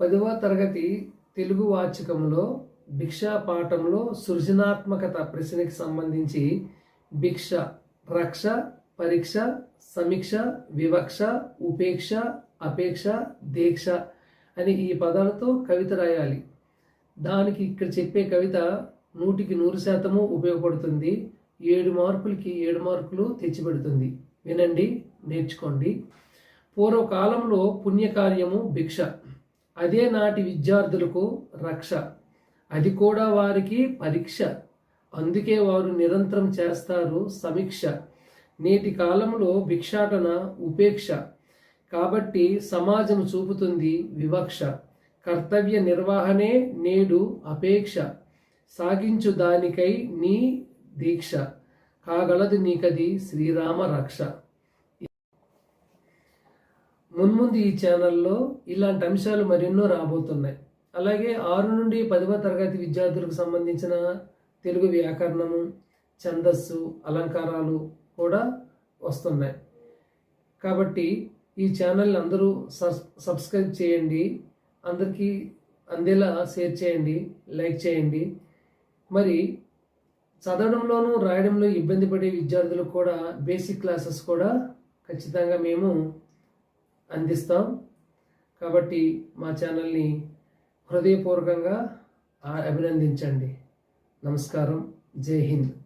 పదవ తరగతి తెలుగు వాచకంలో భిక్షా పాఠంలో సృజనాత్మకత ప్రశ్నకి సంబంధించి భిక్ష రక్ష పరీక్ష సమీక్ష వివక్ష ఉపేక్ష అపేక్ష దీక్ష అని ఈ పదాలతో కవిత రాయాలి. దానికి ఇక్కడ చెప్పే కవిత నూటికి నూరు శాతము ఉపయోగపడుతుంది ఏడు మార్కులకి ఏడు మార్కులు తెచ్చిపెడుతుంది. వినండి నేర్చుకోండి. పూర్వకాలంలో పుణ్యకార్యము భిక్ష. అదే నాటి విద్యార్థులకు రక్ష. అది కూడా వారికి పరీక్ష. అందుకే వారు నిరంతరం చేస్తారు సమీక్ష. నేటి కాలంలో భిక్షాటన ఉపేక్ష. కాబట్టి సమాజం చూపుతుంది వివక్ష. కర్తవ్య నిర్వహణే నేడు అపేక్ష. సాగించు దానికై నీ దీక్ష. కాగలదు నీకది శ్రీరామ రక్ష. మున్ముందు ఈ ఛానల్లో ఇలాంటి అంశాలు మరెన్నో రాబోతున్నాయి. అలాగే ఆరు నుండి పదవ తరగతి విద్యార్థులకు సంబంధించిన తెలుగు వ్యాకరణము ఛందస్సు అలంకారాలు కూడా వస్తున్నాయి. కాబట్టి ఈ ఛానల్ అందరూ సబ్స్క్రైబ్ చేయండి. అందరికీ అందేలా షేర్ చేయండి లైక్ చేయండి. మరి చదవడంలోనూ రాయడంలో ఇబ్బంది పడే విద్యార్థులకు కూడా బేసిక్ క్లాసెస్ కూడా ఖచ్చితంగా మేము అందిస్తాం. కాబట్టి మా ఛానల్ని హృదయపూర్వకంగా అభినందించండి. నమస్కారం. జై హింద్.